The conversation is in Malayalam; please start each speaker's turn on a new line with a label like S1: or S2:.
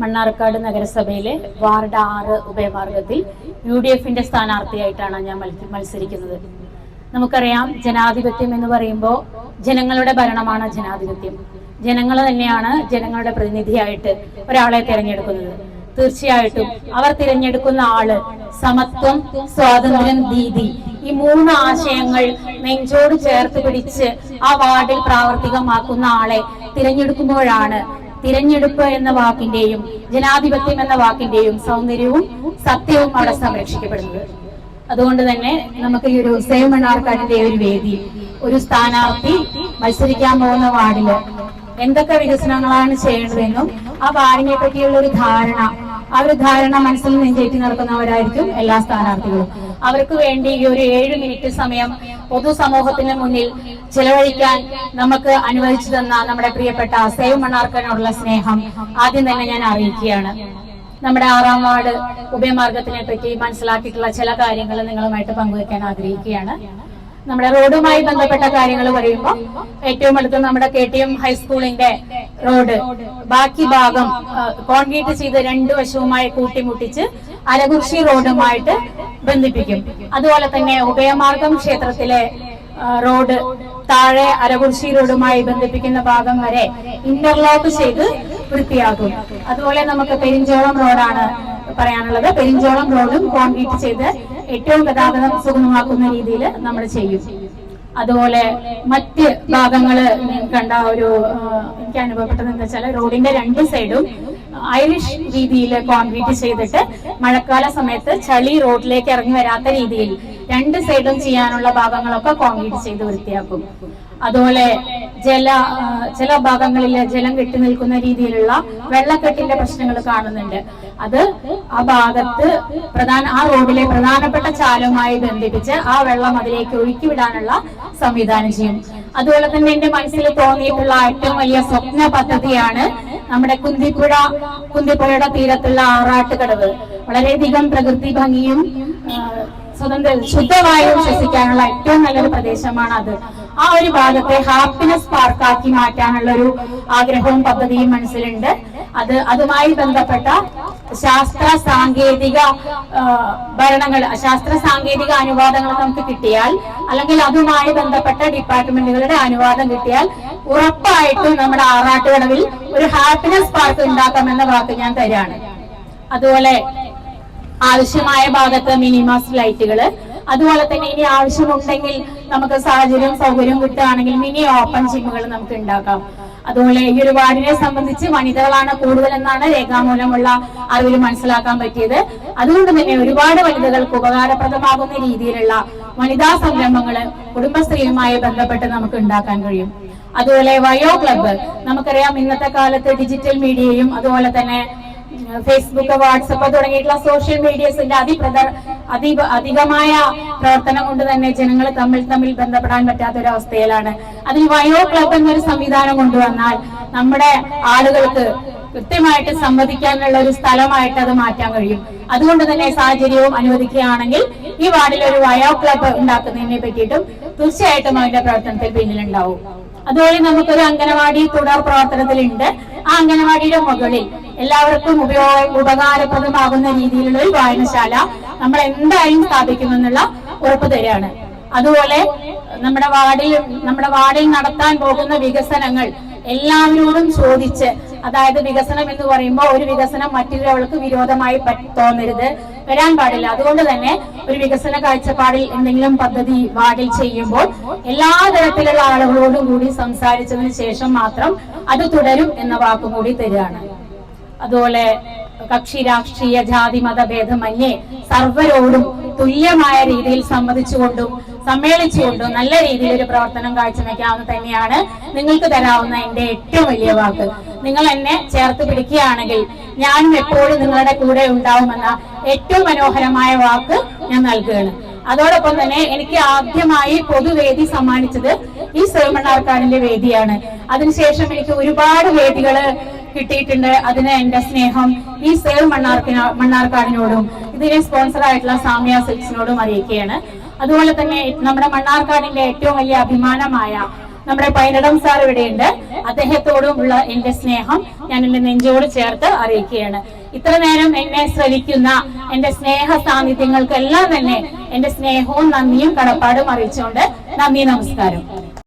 S1: മണ്ണാർക്കാട് നഗരസഭയിലെ വാർഡ് ആറ് ഉപമാർഗത്തിൽ യു ഡി എഫിന്റെ സ്ഥാനാർത്ഥിയായിട്ടാണ് ഞാൻ മത്സരിക്കുന്നത്. നമുക്കറിയാം ജനാധിപത്യം എന്ന് പറയുമ്പോൾ ജനങ്ങളുടെ ഭരണമാണ് ജനാധിപത്യം. ജനങ്ങൾ തന്നെയാണ് ജനങ്ങളുടെ പ്രതിനിധിയായിട്ട് ഒരാളെ തിരഞ്ഞെടുക്കുന്നത്. തീർച്ചയായിട്ടും അവർ തിരഞ്ഞെടുക്കുന്ന ആൾ സമത്വം സ്വാതന്ത്ര്യം നീതി ഈ മൂന്ന് ആശയങ്ങൾ നെഞ്ചോട് ചേർത്ത് പിടിച്ച് ആ വാർഡിൽ പ്രാവർത്തികമാക്കുന്ന ആളെ തിരഞ്ഞെടുക്കുമ്പോഴാണ് തിരഞ്ഞെടുപ്പ് എന്ന വാക്കിന്റെയും ജനാധിപത്യം എന്ന വാക്കിന്റെയും സൗന്ദര്യവും സത്യവും അവിടെ സംരക്ഷിക്കപ്പെടുന്നത്. അതുകൊണ്ട് തന്നെ നമുക്ക് ഈ ഒരു സേവ് മണ്ണാർക്കാടിന്റെ ഒരു വേദി ഒരു സ്ഥാനാർത്ഥി മത്സരിക്കാൻ പോകുന്ന വാർഡിൽ എന്തൊക്കെ വികസനങ്ങളാണ് ചെയ്യേണ്ടതെന്നും ആ വാർഡിനെ പറ്റിയുള്ള ഒരു ധാരണ ആ ഒരു ധാരണ മനസ്സിൽ നെഞ്ചേറ്റി നടക്കുന്നവരായിരിക്കും എല്ലാ സ്ഥാനാർത്ഥികളും. അവർക്ക് വേണ്ടി ഈ ഒരു ഏഴ് മിനിറ്റ് സമയം പൊതുസമൂഹത്തിന് മുന്നിൽ ചെലവഴിക്കാൻ നമുക്ക് അനുവദിച്ചു തന്ന നമ്മുടെ പ്രിയപ്പെട്ട സേവ് മണ്ണാർക്കനോടുള്ള സ്നേഹം ആദ്യം തന്നെ ഞാൻ അറിയിക്കുകയാണ്. നമ്മുടെ ആറാം വാർഡ് ഉഭയമാർഗത്തിനെ പറ്റി മനസ്സിലാക്കിയിട്ടുള്ള ചില കാര്യങ്ങൾ നിങ്ങളുമായിട്ട് പങ്കുവെക്കാൻ ആഗ്രഹിക്കുകയാണ്. നമ്മുടെ റോഡുമായി ബന്ധപ്പെട്ട കാര്യങ്ങൾ പറയുമ്പോൾ ഏറ്റവും അടുത്ത് നമ്മുടെ കെ ടി എം ഹൈസ്കൂളിന്റെ റോഡ്. ബാക്കി ഭാഗം കോൺക്രീറ്റ് ചെയ്ത് രണ്ടു വശവുമായി കൂട്ടിമുട്ടിച്ച് അരകുർശി റോഡുമായിട്ട് ബന്ധിപ്പിക്കും. അതുപോലെ തന്നെ ഉഭയമാർഗം ക്ഷേത്രത്തിലെ റോഡ് താഴെ അരകുർശി റോഡുമായി ബന്ധിപ്പിക്കുന്ന ഭാഗം വരെ ഇന്റർലോക്ക് ചെയ്ത് വൃത്തിയാക്കും. അതുപോലെ നമുക്ക് പെരിഞ്ചോളം റോഡാണ് പറയാനുള്ളത്. പെരിഞ്ചോളം റോഡും കോൺക്രീറ്റ് ചെയ്ത് ഏറ്റവും ഗതാഗതം സുഗമമാക്കുന്ന രീതിയിൽ നമ്മൾ ചെയ്യും. അതുപോലെ മറ്റ് ഭാഗങ്ങൾ കണ്ട ഒരു എനിക്ക് അനുഭവപ്പെട്ടത് എന്താ വെച്ചാൽ റോഡിന്റെ രണ്ട് സൈഡും ഐറിഷ് രീതിയിൽ കോൺക്രീറ്റ് ചെയ്തിട്ട് മഴക്കാല സമയത്ത് ചളി റോഡിലേക്ക് ഇറങ്ങി വരാത്ത രീതിയിൽ രണ്ട് സൈഡും ചെയ്യാനുള്ള ഭാഗങ്ങളൊക്കെ കോൺക്രീറ്റ് ചെയ്ത് വൃത്തിയാക്കും. അതുപോലെ ജല ചില ഭാഗങ്ങളിൽ ജലം കെട്ടി നിൽക്കുന്ന രീതിയിലുള്ള വെള്ളക്കെട്ടിന്റെ പ്രശ്നങ്ങൾ കാണുന്നുണ്ട്. അത് ആ ഭാഗത്ത് പ്രധാന ആ റോഡിലെ പ്രധാനപ്പെട്ട ചാലുമായി ബന്ധിപ്പിച്ച് ആ വെള്ളം അതിലേക്ക് ഒഴുക്കി വിടാനുള്ള സംവിധാനം ചെയ്യും. അതുപോലെ തന്നെ എന്റെ മനസ്സിൽ തോന്നിയിട്ടുള്ള ഏറ്റവും വലിയ സ്വപ്ന പദ്ധതിയാണ് നമ്മുടെ കുന്തിപ്പുഴ കുന്തിപ്പുഴയുടെ തീരത്തുള്ള ആറാട്ടുകടവ്. വളരെയധികം പ്രകൃതി ഭംഗിയും സ്വതന്ത്ര ശുദ്ധവായു ശ്വസിക്കാനുള്ള ഏറ്റവും നല്ലൊരു പ്രദേശമാണ് അത് ആ ഒരു ഭാഗത്തെ ഹാപ്പിനെസ് പാർക്കാക്കി മാറ്റാനുള്ള ഒരു ആഗ്രഹവും പദ്ധതിയും മനസ്സിലുണ്ട്. അത് അതുമായി ബന്ധപ്പെട്ട ശാസ്ത്ര സാങ്കേതിക ഭരണങ്ങൾ ശാസ്ത്ര സാങ്കേതിക അനുവാദങ്ങൾ നമുക്ക് കിട്ടിയാൽ അല്ലെങ്കിൽ അതുമായി ബന്ധപ്പെട്ട ഡിപ്പാർട്ട്മെന്റുകളുടെ അനുവാദം കിട്ടിയാൽ ഉറപ്പായിട്ടും നമ്മുടെ ആറാട്ടുകടവിൽ ഒരു ഹാപ്പിനെസ് പാർക്ക് ഉണ്ടാക്കാമെന്ന വാക്ക് ഞാൻ തരാണ്. അതുപോലെ ആവശ്യമായ ഭാഗത്ത് മിനിമാസ് ലൈറ്റുകൾ അതുപോലെ തന്നെ ഇനി ആവശ്യമുണ്ടെങ്കിൽ നമുക്ക് സാഹചര്യം സൗകര്യം കിട്ടുകയാണെങ്കിൽ മിനി ഓപ്പൺ ജിമ്മുകൾ നമുക്ക് ഉണ്ടാക്കാം. അതുപോലെ ഈ ഒരു വാർഡിനെ സംബന്ധിച്ച് വനിതകളാണ് കൂടുതൽ എന്നാണ് രേഖാമൂലമുള്ള അറിവിൽ മനസ്സിലാക്കാൻ പറ്റിയത്. അതുകൊണ്ട് തന്നെ ഒരുപാട് വനിതകൾക്ക് ഉപകാരപ്രദമാകുന്ന രീതിയിലുള്ള വനിതാ സംരംഭങ്ങൾ കുടുംബശ്രീയുമായി ബന്ധപ്പെട്ട് നമുക്ക് ഉണ്ടാക്കാൻ കഴിയും. അതുപോലെ വയോ ക്ലബ്ബ് നമുക്കറിയാം ഇന്നത്തെ കാലത്ത് ഡിജിറ്റൽ മീഡിയയും അതുപോലെ തന്നെ ഫേസ്ബുക്ക് വാട്സപ്പ് തുടങ്ങിയിട്ടുള്ള സോഷ്യൽ മീഡിയസിന്റെ അതിപ്രദ അതി അധികമായ പ്രവർത്തനം കൊണ്ട് തന്നെ ജനങ്ങൾ തമ്മിൽ തമ്മിൽ ബന്ധപ്പെടാൻ പറ്റാത്ത ഒരു അവസ്ഥയിലാണ് അതിൽ വയോ ക്ലബ് എന്നൊരു സംവിധാനം കൊണ്ടുവന്നാൽ നമ്മുടെ ആളുകൾക്ക് കൃത്യമായിട്ട് സംവദിക്കാനുള്ള ഒരു സ്ഥലമായിട്ട് അത് മാറ്റാൻ കഴിയും. അതുകൊണ്ട് തന്നെ സാഹചര്യവും അനുവദിക്കുകയാണെങ്കിൽ ഈ വാർഡിൽ ഒരു വയോ ക്ലബ് ഉണ്ടാക്കുന്നതിനെ പറ്റിയിട്ടും തീർച്ചയായിട്ടും അതിന്റെ പ്രവർത്തനത്തിൽ പിന്നിലുണ്ടാവും. അതുവഴി നമുക്കൊരു അംഗനവാടി തുടർ പ്രവർത്തനത്തിലുണ്ട്. ആ അംഗനവാടിയുടെ മുകളിൽ എല്ലാവർക്കും ഉപയോഗ ഉപകാരപ്രദമാകുന്ന രീതിയിലുള്ള ഒരു വായനശാല നമ്മൾ എന്തായാലും സ്ഥാപിക്കുമെന്നുള്ള ഉറപ്പ് തരികയാണ്. അതുപോലെ നമ്മുടെ വാർഡിൽ നമ്മുടെ വാർഡിൽ നടത്താൻ പോകുന്ന വികസനങ്ങൾ എല്ലാവരോടും ചോദിച്ച് അതായത് വികസനം എന്ന് പറയുമ്പോൾ ഒരു വികസനം മറ്റൊരാൾക്ക് വിരോധമായി തോന്നരുത്. വരാൻ പാടില്ല. അതുകൊണ്ട് തന്നെ ഒരു വികസന കാഴ്ചപ്പാടിൽ എന്തെങ്കിലും പദ്ധതി വാർഡിൽ ചെയ്യുമ്പോൾ എല്ലാ തരത്തിലുള്ള ആളുകളോടും കൂടി സംസാരിച്ചതിന് ശേഷം മാത്രം അത് തുടരും എന്ന വാക്കും കൂടി തരികയാണ്. അതുപോലെ കക്ഷി രാഷ്ട്രീയ ജാതി മത ഭേദമന്യേ സർവരോടും തുല്യമായ രീതിയിൽ സംവദിച്ചുകൊണ്ടും സമ്മേളിച്ചുകൊണ്ടും നല്ല രീതിയിൽ ഒരു പ്രവർത്തനം കാഴ്ചവെക്കാവുന്ന തന്നെയാണ് നിങ്ങൾക്ക് തരാവുന്ന എന്റെ ഏറ്റവും വലിയ വാക്ക്. നിങ്ങൾ എന്നെ ചേർത്ത് പിടിക്കുകയാണെങ്കിൽ ഞാനും എപ്പോഴും നിങ്ങളുടെ കൂടെ ഉണ്ടാവുമെന്ന ഏറ്റവും മനോഹരമായ വാക്ക് ഞാൻ നൽകുകയാണ്. അതോടൊപ്പം തന്നെ എനിക്ക് ആദ്യമായി പൊതുവേദി സമ്മാനിച്ചത് ഈ ശ്രീമണ്ണാർക്കാടിന്റെ വേദിയാണ്. അതിനുശേഷം എനിക്ക് ഒരുപാട് വേദികൾ കിട്ടിയിട്ടുണ്ട്. അതിന് എന്റെ സ്നേഹം ഈ സേവ് മണ്ണാർക്കിന മണ്ണാർക്കാടിനോടും ഇതിനെ സ്പോൺസർ ആയിട്ടുള്ള സാമ്യ സിൽക്സിനോടും അറിയിക്കുകയാണ്. അതുപോലെ തന്നെ നമ്മുടെ മണ്ണാർക്കാടിന്റെ ഏറ്റവും വലിയ അഭിമാനമായ നമ്മുടെ പൈനടം സാർ ഇവിടെയുണ്ട്. അദ്ദേഹത്തോടുമുള്ള എന്റെ സ്നേഹം ഞാൻ എന്റെ നെഞ്ചോട് ചേർത്ത് അറിയിക്കുകയാണ്. ഇത്ര നേരം എന്നെ ശ്രവിക്കുന്ന എന്റെ സ്നേഹ സാന്നിധ്യങ്ങൾക്കെല്ലാം തന്നെ എന്റെ സ്നേഹവും നന്ദിയും കടപ്പാടും അറിയിച്ചുകൊണ്ട് നന്ദി നമസ്കാരം.